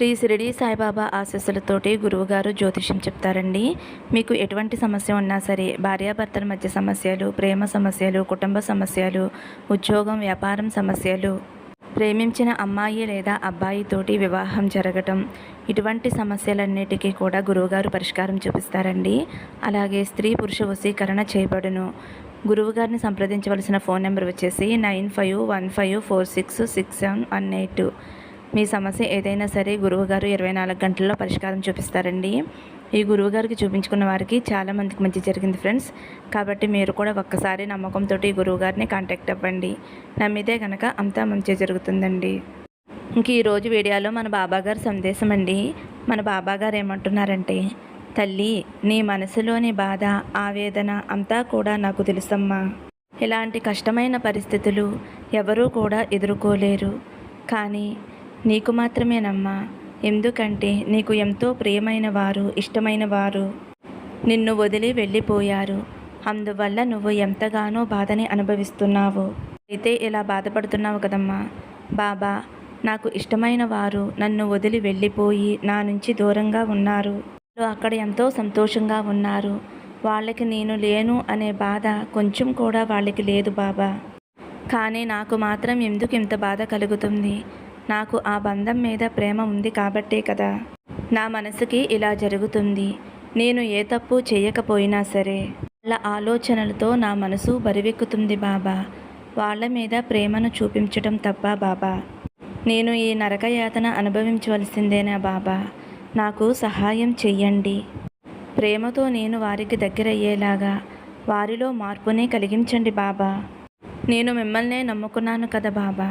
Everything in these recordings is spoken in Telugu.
శ్రీ షిరిడి సాయిబాబా ఆశీస్సులతోటి గురువుగారు జ్యోతిష్యం చెప్తారండి. మీకు ఎటువంటి సమస్య ఉన్నా సరే భార్యాభర్తల మధ్య సమస్యలు ప్రేమ సమస్యలు కుటుంబ సమస్యలు ఉద్యోగం వ్యాపారం సమస్యలు ప్రేమించిన అమ్మాయి లేదా అబ్బాయితోటి వివాహం జరగటం ఇటువంటి సమస్యలన్నిటికీ కూడా గురువుగారు పరిష్కారం చూపిస్తారండి. అలాగే స్త్రీ పురుష వశీకరణ చేయబడును. గురువుగారిని సంప్రదించవలసిన ఫోన్ నెంబర్ వచ్చేసి nine five one five four six six seven one eight. మీ సమస్య ఏదైనా సరే గురువుగారు ఇరవై నాలుగు గంటల్లో పరిష్కారం చూపిస్తారండి. ఈ గురువుగారికి చూపించుకున్న వారికి చాలా మందికి మంచి జరిగింది ఫ్రెండ్స్. కాబట్టి మీరు కూడా ఒక్కసారి నమ్మకంతో ఈ గురువుగారిని కాంటాక్ట్ అవ్వండి. నమ్మితే కనుక అంతా మంచి జరుగుతుందండి. ఇంక ఈరోజు వీడియోలో మన బాబాగారు సందేశం అండి. మన బాబాగారు ఏమంటున్నారంటే తల్లి నీ మనసులోని బాధ ఆవేదన అంతా కూడా నాకు తెలుసమ్మా. ఇలాంటి కష్టమైన పరిస్థితులు ఎవరూ కూడా ఎదుర్కోలేరు. కానీ నీకు మాత్రమేనమ్మా. ఎందుకంటే నీకు ఎంతో ప్రియమైన వారు ఇష్టమైన వారు నిన్ను వదిలి వెళ్ళిపోయారు. అందువల్ల నువ్వు ఎంతగానో బాధని అనుభవిస్తున్నావు. అయితే ఇలా బాధపడుతున్నావు కదమ్మా. బాబా నాకు ఇష్టమైన వారు నన్ను వదిలి వెళ్ళిపోయి నా నుంచి దూరంగా ఉన్నారు. అక్కడ ఎంతో సంతోషంగా ఉన్నారు. వాళ్ళకి నేను లేను అనే బాధ కొంచెం కూడా వాళ్ళకి లేదు బాబా. కానీ నాకు మాత్రం ఎందుకు ఇంత బాధ కలుగుతుంది? నాకు ఆ బంధం మీద ప్రేమ ఉంది కాబట్టే కదా. నా మనసుకి ఇలా జరుగుతుంది. నేను ఏ తప్పు చేయకపోయినా సరే. వాళ్ళ ఆలోచనలతో నా మనసు బరివెక్కుతుంది బాబా. వాళ్ళ మీద ప్రేమను చూపించటం తప్ప బాబా? నేను ఈ నరకయాతన అనుభవించవలసిందేనా బాబా? నాకు సహాయం చెయ్యండి. ప్రేమతో నేను వారికి దగ్గరయ్యేలాగా వారిలో మార్పుని కలిగించండి బాబా. నేను మిమ్మల్నే నమ్ముకున్నాను కదా బాబా.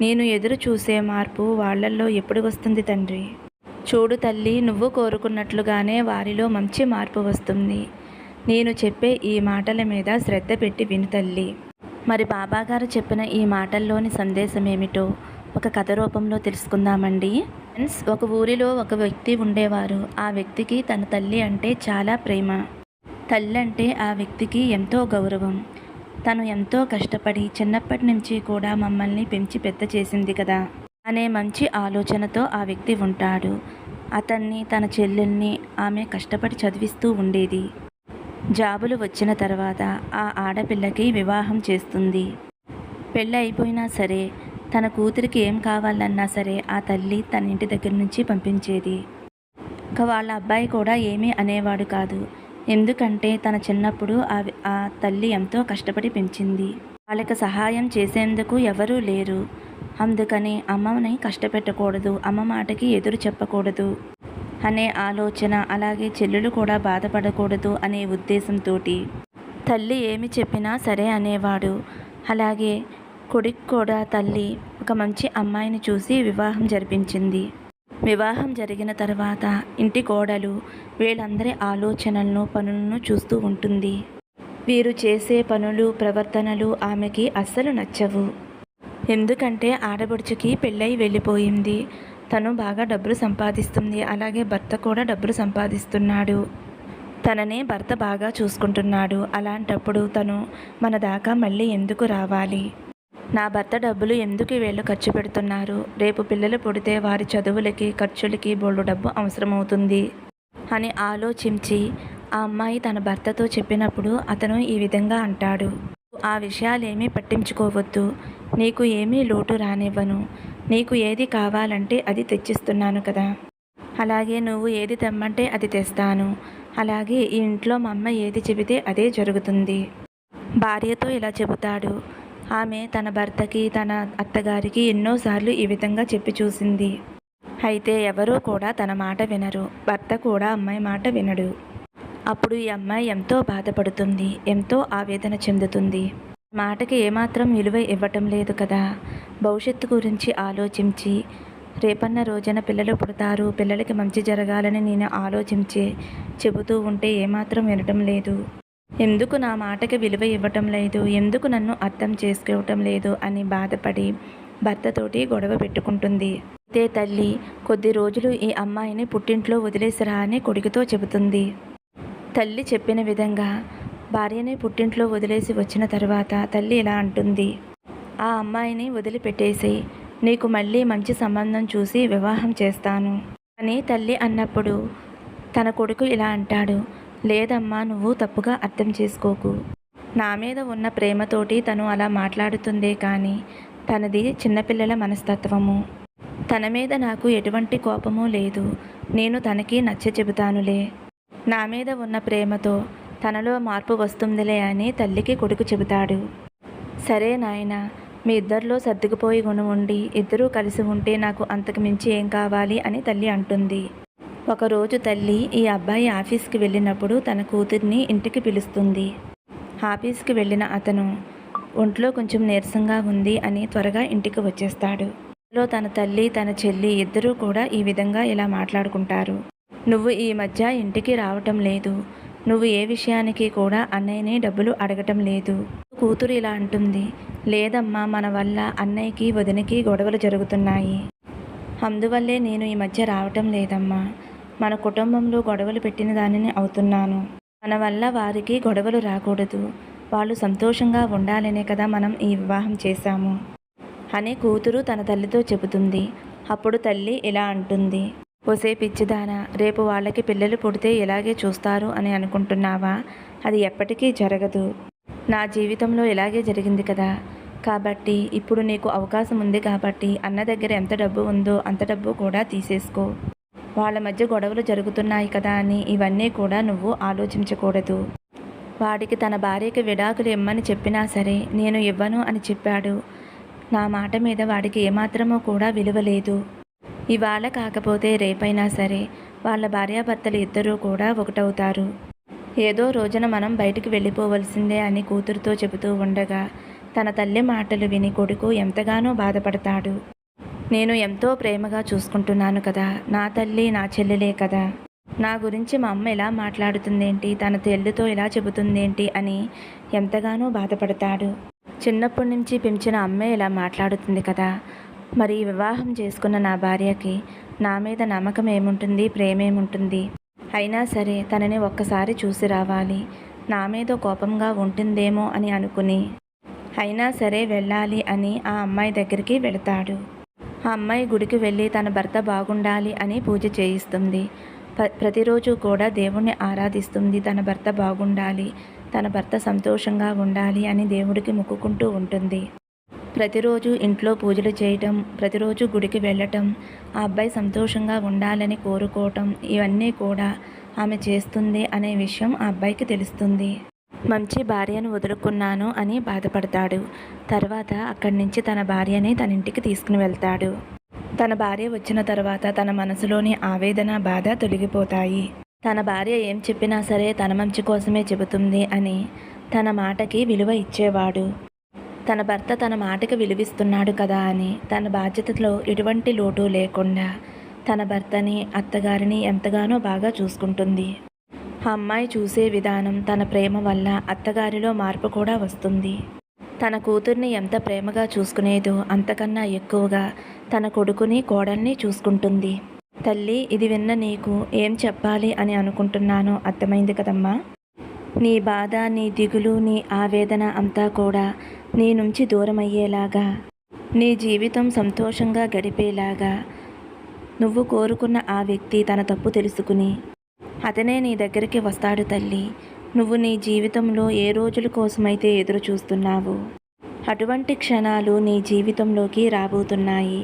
నేను ఎదురు చూసే మార్పు వాళ్ళల్లో ఎప్పుడు వస్తుంది తండ్రి? చూడు తల్లి నువ్వు కోరుకున్నట్లుగానే వారిలో మంచి మార్పు వస్తుంది. నేను చెప్పే ఈ మాటల మీద శ్రద్ధ పెట్టి విను తల్లి. మరి బాబాగారు చెప్పిన ఈ మాటల్లోని సందేశం ఏమిటో ఒక కథ రూపంలో తెలుసుకుందామండి. ఫ్రెండ్స్ ఒక ఊరిలో ఒక వ్యక్తి ఉండేవారు. ఆ వ్యక్తికి తన తల్లి అంటే చాలా ప్రేమ. తల్లి అంటే ఆ వ్యక్తికి ఎంతో గౌరవం. తను ఎంతో కష్టపడి చిన్నప్పటి నుంచి కూడా మమ్మల్ని పెంచి పెద్ద చేసింది కదా అనే మంచి ఆలోచనతో ఆ వ్యక్తి ఉంటాడు. అతన్ని తన చెల్లెల్ని ఆమె కష్టపడి చదివిస్తూ ఉండేది. జాబులు వచ్చిన తర్వాత ఆ ఆడపిల్లకి వివాహం చేస్తుంది. పెళ్ళి అయిపోయినా సరే తన కూతురికి ఏం కావాలన్నా సరే ఆ తల్లి తన ఇంటి దగ్గర నుంచి పంపించేది. ఇక వాళ్ళ అబ్బాయి కూడా ఏమీ అనేవాడు కాదు. ఎందుకంటే తన చిన్నప్పుడు ఆ తల్లి ఎంతో కష్టపడి పెంచింది. వాళ్ళకి సహాయం చేసేందుకు ఎవరూ లేరు. అందుకని అమ్మని కష్టపెట్టకూడదు అమ్మ మాటకి ఎదురు చెప్పకూడదు అనే ఆలోచన అలాగే చెల్లెలు కూడా బాధపడకూడదు అనే ఉద్దేశంతో తల్లి ఏమి చెప్పినా సరే అనేవాడు. అలాగే కొడుకు కూడా తల్లి ఒక మంచి అమ్మాయిని చూసి వివాహం జరిపించింది. వివాహం జరిగిన తర్వాత ఇంటి కోడలు వీళ్ళందరి ఆలోచనలను పనులను చూస్తూ ఉంటుంది. వీరు చేసే పనులు ప్రవర్తనలు ఆమెకి అస్సలు నచ్చవు. ఎందుకంటే ఆడబడుచుకి పెళ్ళై వెళ్ళిపోయింది. తను బాగా డబ్బులు సంపాదిస్తుంది. అలాగే భర్త కూడా డబ్బులు సంపాదిస్తున్నాడు. తననే భర్త బాగా చూసుకుంటున్నాడు. అలాంటప్పుడు తను మన దాకా మళ్ళీ ఎందుకు రావాలి? నా భర్త డబ్బులు ఎందుకు వీళ్ళు ఖర్చు పెడుతున్నారు? రేపు పిల్లలు పుడితే వారి చదువులకి ఖర్చులకి బోళ్ళు డబ్బు అవసరమవుతుంది అని ఆలోచించి ఆ అమ్మాయి తన భర్తతో చెప్పినప్పుడు అతను ఈ విధంగా అంటాడు. ఆ విషయాలేమీ పట్టించుకోవద్దు. నీకు ఏమీ లోటు రానివ్వను. నీకు ఏది కావాలంటే అది తెచ్చిస్తున్నాను కదా. అలాగే నువ్వు ఏది తెమ్మంటే అది తెస్తాను. అలాగే ఈ ఇంట్లో మా అమ్మ ఏది చెబితే అదే జరుగుతుంది భార్యతో ఇలా చెబుతాడు. ఆమె తన భర్తకి తన అత్తగారికి ఎన్నోసార్లు ఈ విధంగా చెప్పి చూసింది. అయితే ఎవరూ కూడా తన మాట వినరు. భర్త కూడా అమ్మాయి మాట వినడు. అప్పుడు ఈ అమ్మాయి ఎంతో బాధపడుతుంది. ఎంతో ఆవేదన చెందుతుంది. మాటకి ఏమాత్రం విలువ ఇవ్వటం లేదు కదా. భవిష్యత్తు గురించి ఆలోచించి రేపన్న రోజున పిల్లలు పుడతారు. పిల్లలకి మంచి జరగాలని నేను ఆలోచించి చెబుతూ ఉంటే ఏమాత్రం వినటం లేదు. ఎందుకు నా మాటకి విలువ ఇవ్వటం లేదు? ఎందుకు నన్ను అర్థం చేసుకోవటం లేదు? అని బాధపడి భర్తతోటి గొడవ పెట్టుకుంటుంది. అయితే తల్లి కొద్ది రోజులు ఈ అమ్మాయిని పుట్టింట్లో వదిలేసిరా అని కొడుకుతో చెబుతుంది. తల్లి చెప్పిన విధంగా భార్యని పుట్టింట్లో వదిలేసి వచ్చిన తర్వాత తల్లి ఇలా అంటుంది. ఆ అమ్మాయిని వదిలిపెట్టేసి నీకు మళ్ళీ మంచి సంబంధం చూసి వివాహం చేస్తాను అని తల్లి అన్నప్పుడు తన కొడుకు ఇలా అంటాడు. లేదమ్మా నువ్వు తప్పుగా అర్థం చేసుకోకు. నా మీద ఉన్న ప్రేమతోటి తను అలా మాట్లాడుతుందే కానీ తనది చిన్నపిల్లల మనస్తత్వము. తన మీద నాకు ఎటువంటి కోపము లేదు. నేను తనకి నచ్చ చెబుతానులే. నా మీద ఉన్న ప్రేమతో తనలో మార్పు వస్తుందిలే అని తల్లికి కొడుకు చెబుతాడు. సరే నాయనా మీ ఇద్దరిలో సర్దుకుపోయి గుణం ఉండి ఇద్దరూ కలిసి ఉంటే నాకు అంతకు మించి ఏం కావాలి అని తల్లి అంటుంది. ఒకరోజు తల్లి ఈ అబ్బాయి ఆఫీస్కి వెళ్ళినప్పుడు తన కూతుర్ని ఇంటికి పిలుస్తుంది. ఆఫీస్కి వెళ్ళిన అతను ఒంట్లో కొంచెం నీరసంగా ఉంది అని త్వరగా ఇంటికి వచ్చేస్తాడు. లో తన తల్లి తన చెల్లి ఇద్దరూ కూడా ఈ విధంగా ఇలా మాట్లాడుకుంటారు. నువ్వు ఈ మధ్య ఇంటికి రావటం లేదు. నువ్వు ఏ విషయానికి కూడా అన్నయ్యని డబ్బులు అడగటం లేదు. కూతురు ఇలా అంటుంది. లేదమ్మా మన వల్ల అన్నయ్యకి వదినకి గొడవలు జరుగుతున్నాయి. అందువల్లే నేను ఈ మధ్య రావటం లేదమ్మా. మన కుటుంబంలో గొడవలు పెట్టిన దానిని అవుతున్నాను. మన వల్ల వారికి గొడవలు రాకూడదు. వాళ్ళు సంతోషంగా ఉండాలనే కదా మనం ఈ వివాహం చేశాము. అనే కూతురు తన తల్లితో చెబుతుంది. అప్పుడు తల్లి ఇలా అంటుంది. ఒసే పిచ్చిదానా రేపు వాళ్ళకి పిల్లలు పుడితే ఇలాగే చూస్తారు అని అనుకుంటున్నావా? అది ఎప్పటికీ జరగదు. నా జీవితంలో ఇలాగే జరిగింది కదా. కాబట్టి ఇప్పుడు నీకు అవకాశం ఉంది కాబట్టి అన్న దగ్గర ఎంత డబ్బు ఉందో అంత డబ్బు కూడా తీసేసుకో. వాళ్ళ మధ్య గొడవలు జరుగుతున్నాయి కదా అని ఇవన్నీ కూడా నువ్వు ఆలోచించకూడదు. వాడికి తన భార్యకి విడాకులు ఇమ్మని చెప్పినా సరే నేను ఇవ్వను అని చెప్పాడు. నా మాట మీద వాడికి ఏమాత్రమూ కూడా విలువ లేదు. ఇవాళ కాకపోతే రేపైనా సరే వాళ్ళ భార్యాభర్తలు ఇద్దరూ కూడా ఒకటవుతారు. ఏదో రోజున మనం బయటికి వెళ్ళిపోవలసిందే అని కూతురుతో చెబుతూ ఉండగా తన తల్లి మాటలు విని కొడుకు ఎంతగానో బాధపడతాడు. నేను ఎంతో ప్రేమగా చూసుకుంటున్నాను కదా. నా తల్లి నా చెల్లెలే కదా. నా గురించి మా అమ్మ ఎలా మాట్లాడుతుందేంటి? తన తెల్లుతో ఎలా చెబుతుందేంటి? అని ఎంతగానో బాధపడతాడు. చిన్నప్పటి నుంచి పెంచిన అమ్మే ఇలా మాట్లాడుతుంది కదా. మరి వివాహం చేసుకున్న నా భార్యకి నా మీద నమ్మకం ఏముంటుంది? ప్రేమేముంటుంది? అయినా సరే తనని ఒక్కసారి చూసి రావాలి. నా మీద కోపంగా ఉంటుందేమో అని అనుకుని. అయినా సరే వెళ్ళాలి అని ఆ అమ్మాయి దగ్గరికి వెళతాడు. ఆ అమ్మాయి గుడికి వెళ్ళి తన భర్త బాగుండాలి అని పూజ చేయిస్తుంది. ప ప్రతిరోజు కూడా దేవుణ్ణి ఆరాధిస్తుంది. తన భర్త బాగుండాలి తన భర్త సంతోషంగా ఉండాలి అని దేవుడికి మొక్కుకుంటూ ఉంటుంది. ప్రతిరోజు ఇంట్లో పూజలు చేయటం ప్రతిరోజు గుడికి వెళ్ళటం ఆ అబ్బాయి సంతోషంగా ఉండాలని కోరుకోవటం ఇవన్నీ కూడా ఆమె చేస్తుంది అనే విషయం ఆ అబ్బాయికి తెలుస్తుంది. మంచి భార్యను వదులుకున్నాను అని బాధపడతాడు. తర్వాత అక్కడి నుంచి తన భార్యని తన ఇంటికి తీసుకుని వెళ్తాడు. తన భార్య వచ్చిన తర్వాత తన మనసులోని ఆవేదన బాధ తొలగిపోతాయి. తన భార్య ఏం చెప్పినా సరే తన మంచి కోసమే చెబుతుంది అని తన మాటకి విలువ ఇచ్చేవాడు. తన భర్త తన మాటకి విలువిస్తున్నాడు కదా అని తన బాధ్యతలో ఎటువంటి లోటు లేకుండా తన భర్తని అత్తగారిని ఎంతగానో బాగా చూసుకుంటుంది. ఆ అమ్మాయి చూసే విధానం తన ప్రేమ వల్ల అత్తగారిలో మార్పు కూడా వస్తుంది. తన కూతుర్ని ఎంత ప్రేమగా చూసుకునేదో అంతకన్నా ఎక్కువగా తన కొడుకుని కోడల్ని చూసుకుంటుంది. తల్లి ఇది విన్న నీకు ఏం చెప్పాలి అని అనుకుంటున్నానో అర్థమైంది కదమ్మా? నీ బాధ నీ దిగులు నీ ఆవేదన అంతా కూడా నీ నుంచి దూరమయ్యేలాగా నీ జీవితం సంతోషంగా గడిపేలాగా నువ్వు కోరుకున్న ఆ వ్యక్తి తన తప్పు తెలుసుకుని అతనే నీ దగ్గరికి వస్తాడు తల్లి. నువ్వు నీ జీవితంలో ఏ రోజుల కోసమైతే ఎదురు చూస్తున్నావు అటువంటి క్షణాలు నీ జీవితంలోకి రాబోతున్నాయి.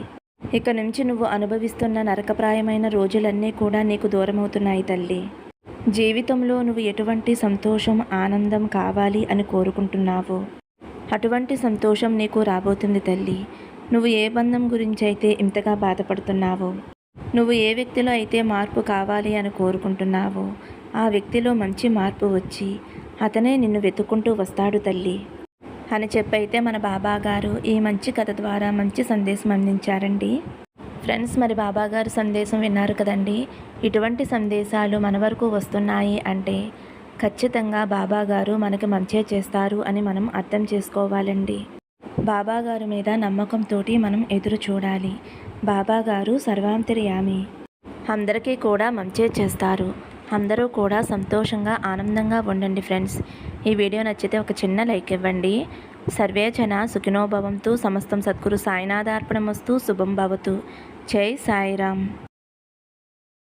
ఇక నుంచి నువ్వు అనుభవిస్తున్న నరకప్రాయమైన రోజులన్నీ కూడా నీకు దూరమవుతున్నాయి తల్లి. జీవితంలో నువ్వు ఎటువంటి సంతోషం ఆనందం కావాలి అని కోరుకుంటున్నావో? అటువంటి సంతోషం నీకు రాబోతుంది తల్లి. నువ్వు ఏ బంధం గురించి అయితే ఇంతగా బాధపడుతున్నావో? నువ్వు ఏ వ్యక్తిలో అయితే మార్పు కావాలి అని కోరుకుంటున్నావో ఆ వ్యక్తిలో మంచి మార్పు వచ్చి అతనే నిన్ను వెతుక్కుంటూ వస్తాడు తల్లి. అని చెప్పైతే మన బాబా గారు ఈ మంచి కథ ద్వారా మంచి సందేశం అందించారండి. ఫ్రెండ్స్ మరి బాబా గారు సందేశం విన్నారు కదండి? ఇటువంటి సందేశాలు మన వరకు వస్తున్నాయి అంటే ఖచ్చితంగా బాబా గారు మనకి మంచే చేస్తారు అని మనం అర్థం చేసుకోవాలండి. బాబాగారు మీద నమ్మకంతోటి మనం ఎదురు చూడాలి. బాబాగారు సర్వాంతర్యామి. అందరికీ కూడా మంచే చేస్తారు. అందరూ కూడా సంతోషంగా ఆనందంగా ఉండండి ఫ్రెండ్స్. ఈ వీడియో నచ్చితే ఒక చిన్న లైక్ ఇవ్వండి. సర్వే జన సుఖినోభవంతు సమస్తం సద్గురు సాయినాథార్పణమస్తు శుభం భవతు. జై సాయిరామ్.